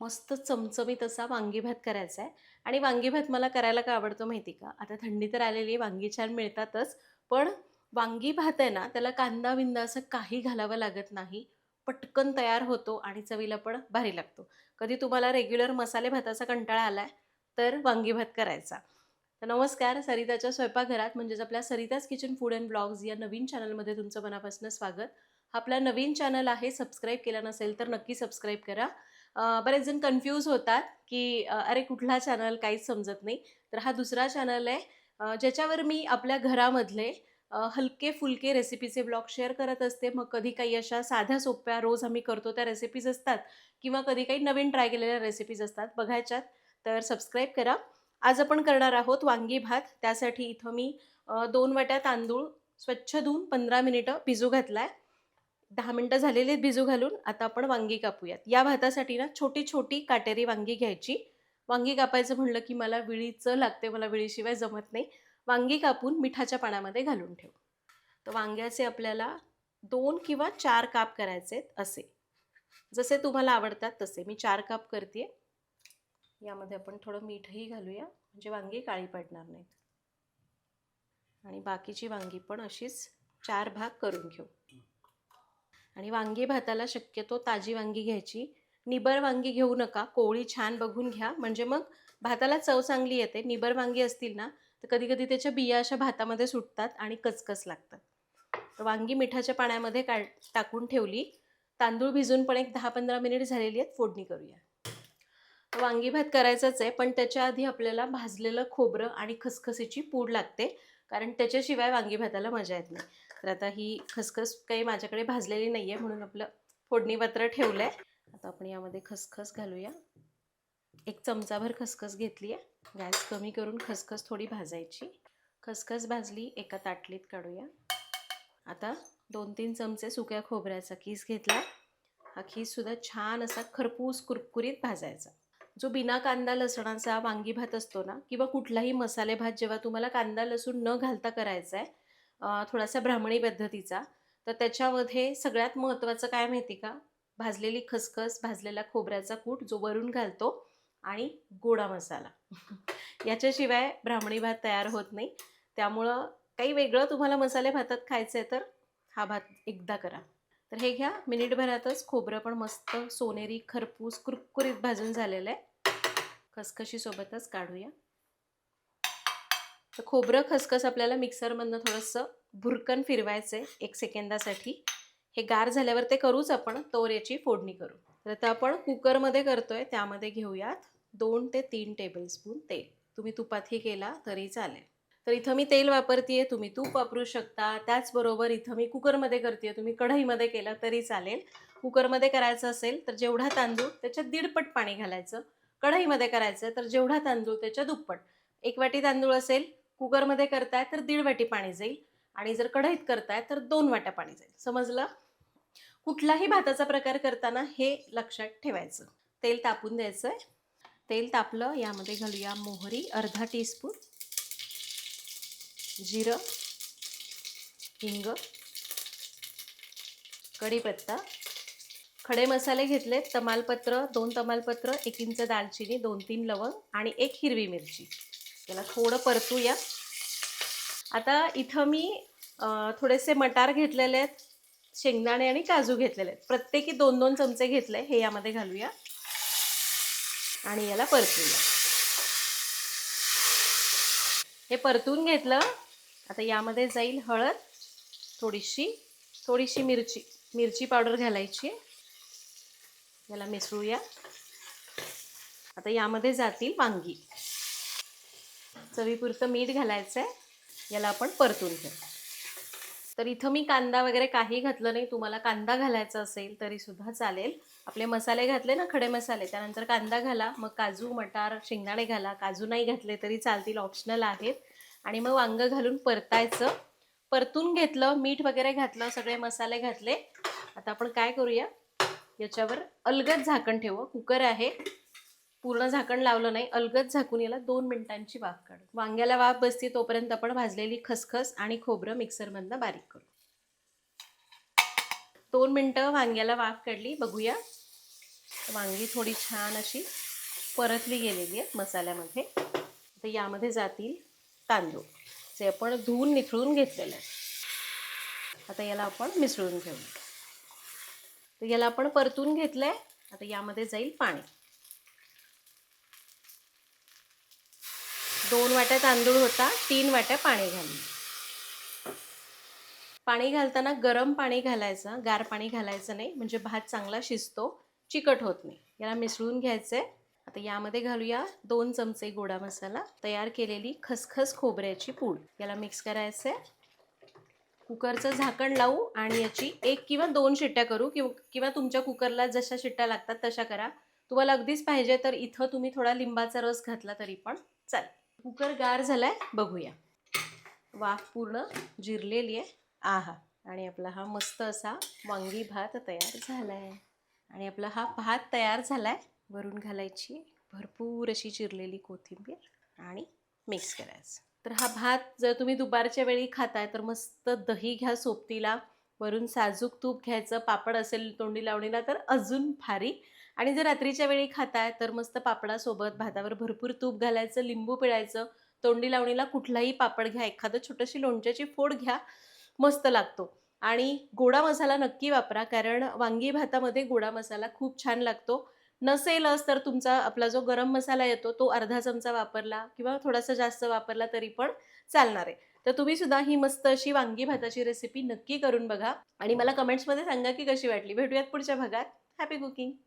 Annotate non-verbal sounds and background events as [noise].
मस्त चमचमीत असा वांगी भात करायचा आहे आणि वांगी भात मला करायला का आवडतो माहिती का? आता थंडी तर आलेली आहे वांगी छान मिळतातच. पण वांगी भात आहे ना त्याला कांदा विंदा असं काही घालावं लागत नाही. पटकन तयार होतो आणि चवीला पण भारी लागतो. कधी तुम्हाला रेग्युलर मसाले भाताचा कंटाळा आलाय तर वांगी भात करायचा. तर नमस्कार सरिताच्या स्वयंपाकघरात म्हणजेच आपल्या Sarita's kitchen food and blogs या नवीन चॅनलमध्ये तुमचं मनापासून स्वागत. हा आपला नवीन चॅनल आहे सबस्क्राईब केला नसेल तर नक्की सबस्क्राईब करा. बरेच जण कन्फ्यूज होतात की अरे कुठला चॅनल काहीच समजत नाही. तर हा दुसरा चॅनल आहे ज्याच्यावर मी आपल्या घरामधले हलके फुलके रेसिपीचे ब्लॉग शेअर करत असते. मग कधी काही अशा साध्या सोप्या रोज आम्ही करतो त्या रेसिपीज असतात किंवा कधी काही नवीन ट्राय केलेल्या रेसिपीज असतात बघायच्यात तर सबस्क्राईब करा. आज आपण करणार आहोत वांगी भात. त्यासाठी इथं मी दोन वाट्या तांदूळ स्वच्छ धुवून पंधरा मिनिटं भिजू आहे दहा मिनटं झालेले आहेत भिजू घालून आता आपण वांगी कापूयात. या भातासाठी ना छोटी छोटी काटेरी वांगी घ्यायची. वांगी कापायचं म्हणलं की मला विळीचं लागते मला विळीशिवाय जमत नाही. वांगी कापून मिठाच्या पाण्यामध्ये घालून ठेव. तर वांग्याचे आपल्याला दोन किंवा चार काप करायचे आहेत असे. जसे तुम्हाला आवडतात तसे. मी चार काप करते यामध्ये आपण थोडं मीठही घालूया. म्हणजे वांगी काळी पडणार नाहीत. आणि बाकीची वांगी पण अशीच चार भाग करून घेऊ. आणि वांगी भाताला शक्यतो ताजी वांगी घ्यायची. निबर वांगी घेऊ नका कोवळी छान बघून घ्या. म्हणजे मग भाताला चव चांगली येते. निबर वांगी असतील ना तर कधी कधी त्याच्या बिया अशा भातामध्ये सुटतात आणि कचकच लागतात. तर वांगी मिठाच्या पाण्यामध्ये काढ टाकून ठेवली. तांदूळ भिजून पण एक दहा पंधरा मिनिट झालेली आहेत. फोडणी करूया. वांगी भात करायचाच आहे पण त्याच्या आधी आपल्याला भाजलेलं खोबरं आणि खसखसीची पूड लागते. कारण त्याच्याशिवाय वांगी भाताला मजा येत नाही. तर आता ही खसखस काही माझ्याकडे भाजलेली नाही आहे म्हणून आपलं फोडणीपत्र ठेवलं आहे आता आपण यामध्ये खसखस घालूया. एक चमचाभर खसखस घेतली आहे गॅस कमी करून खसखस थोडी भाजायची. खसखस भाजली एका ताटलीत काढूया. आता दोन तीन चमचे सुक्या खोबऱ्याचा खीस घेतला. हा खीससुद्धा छान असा खरपूस कुरकुरीत भाजायचा. जो बिना कांदा लसणाचा वांगी भात असतो ना किंवा कुठलाही मसाले भात जेव्हा तुम्हाला कांदा लसूण न घालता करायचा आहे थोडासा ब्राह्मणी पद्धतीचा तर त्याच्यामध्ये सगळ्यात महत्त्वाचं काय माहिती का? भाजलेली खसखस भाजलेला खोबऱ्याचा कूट जो वरून घालतो आणि गोडा मसाला. [laughs] याच्याशिवाय ब्राह्मणी भात तयार होत नाही. त्यामुळं काही वेगळं तुम्हाला मसाले भातात खायचं आहे तर हा भात एकदा करा. तर हे घ्या मिनिटभरातच खोबरं पण मस्त सोनेरी खरपूस कुरकुरीत भाजून झालेलं आहे. खसखशीसोबतच काढूया. तर खोबरं खसखस आपल्याला मिक्सरमधनं थोडंसं भुरकन फिरवायचं आहे एक सेकंदासाठी. हे गार झाल्यावर ते करूच आपण तोर याची फोडणी करू. तर आता आपण कुकरमध्ये करतोय त्यामध्ये घेऊयात दोन ते तीन टेबलस्पून तेल. तुम्ही तुपातही केला तरी चालेल. तर इथं मी तेल वापरतीये तुम्ही तूप वापरू शकता. त्याचबरोबर इथं मी कुकरमध्ये करते तुम्ही कढईमध्ये केलं तरी चालेल. कुकरमध्ये करायचं असेल तर जेवढा तांदूळ त्याच्यात दीडपट पाणी घालायचं. कढईमध्ये करायचं आहे तर जेवढा तांदूळ त्याच्या दुप्पट. एक वाटी तांदूळ असेल कुकरमध्ये करताय तर दीड वाटी पाणी जाईल. आणि जर कढईत करताय तर दोन वाट्या पाणी जाईल. समजलं? कुठलाही भाताचा प्रकार करताना हे लक्षात ठेवायचं. तेल तापून द्यायचं आहे तेल तापलं यामध्ये घालूया मोहरी अर्धा टीस्पून जिरं हिंग कढीपत्ता खडे मसाले घेतले तमालपत्र दोन तमालपत्र एक इंच दालचिनी दोन तीन लवंग आणि एक हिरवी मिरची. याला थोडं परतूया. आता इथं मी थोडेसे मटार घेतलेले आहेत शेंगदाणे आणि काजू घेतलेले आहेत. प्रत्येकी दोन दोन चमचे घेतले हे यामध्ये घालूया. आणि याला परतूया. हे परतून घेतलं आता यामध्ये जाईल हळद थोडीशी थोडीशी मिरची मिरची पावडर घालायची याला मिसळूया. आता यामध्ये जातील वांगी. चवीपुरतं मीठ घालायचं आहे याला आपण परतून घेऊ. तर इथं मी कांदा वगैरे काही घातलं नाही. तुम्हाला कांदा घालायचा असेल तरी सुद्धा चालेल. आपले मसाले घातले ना खडे मसाले. त्यानंतर कांदा घाला. मग काजू मटार शेंगदाणे घाला. काजू नाही घातले तरी चालतील. ऑप्शनल आहेत. आणि मग वांगं घालून परतायचं. परतून घेतलं मीठ वगैरे घातलं सगळे मसाले घातले. आता आपण काय करूया? याच्यावर अलगद झाकण ठेवू. कुकर आहे. पूर्ण झाकण लावलं नाही. अलगद झाकून याला दोन मिनिटांची वाफ काढू. वांग्याला वाफ बसते तोपर्यंत आपण भाजलेली खसखस आणि खोबरं मिक्सरमधनं बारीक करू. दोन मिनटं वांग्याला वाफ काढली. बघूया. वांगी थोडी छान अशी परतली गेलेली आहेत मसाल्यामध्ये. आता यामध्ये जातील तांदूळ. जे आपण धुवून निथळून घेतलेलं आहे. आता याला आपण मिसळून घेऊया. तर याला आपण परतून घेतलंय. आता यामध्ये जाईल पाणी. दोन वाट्या तांदूळ होता तीन वाट्या पाणी घालून. पाणी घालताना गरम पाणी घालायचं गार पाणी घालायचं नाही म्हणजे भात चांगला शिजतो चिकट होत नाही. याला मिसळून घ्यायचंय. आता यामध्ये घालूया दोन चमचे गोडा मसाला तयार केलेली खसखस खोबऱ्याची पूड. याला मिक्स करायचं आहे कुकरचं झाकण लावू आणि याची एक किंवा दोन शिट्ट्या करू किंवा किंवा तुमच्या कुकरला जशा शिट्ट्या लागतात तशा करा. तुम्हाला अगदीच पाहिजे तर इथं तुम्ही थोडा लिंबाचा रस घातला तरी पण चालेल. कुकर गार झालाय बघूया. वाफ पूर्ण जिरलेली आहे. आहा आणि आपला हा मस्त असा वांगी भात तयार झालाय. आणि आपला हा भात तयार झालाय. वरून घालायची भरपूर अशी चिरलेली कोथिंबीर आणि मिक्स करायचं. तर हा भात जर तुम्ही दुपारच्या वेळी खाताय तर मस्त दही घ्या सोबतीला. वरून साजूक तूप घ्यायचं पापड असेल तोंडी लावणीला तर अजून भारी. आणि जर रात्रीच्या वेळी खाताय तर मस्त पापडासोबत भातावर भरपूर तूप घालायचं लिंबू पिळायचं. तोंडी लावणीला कुठलाही पापड घ्या एखादं छोटीशी लोणच्याची फोड घ्या मस्त लागतो. आणि गोडा मसाला नक्की वापरा कारण वांगी भातामध्ये गोडा मसाला खूप छान लागतो. नसेलच तर तुमचा आपला जो गरम मसाला येतो तो अर्धा चमचा वापरला किंवा थोडासा जास्त वापरला तरी पण चालणार आहे. तर तुम्ही सुद्धा ही मस्त अशी वांगी भाताची रेसिपी नक्की करून बघा. आणि मला कमेंट्समध्ये सांगा की कशी वाटली. भेटूयात पुढच्या भागात. Happy cooking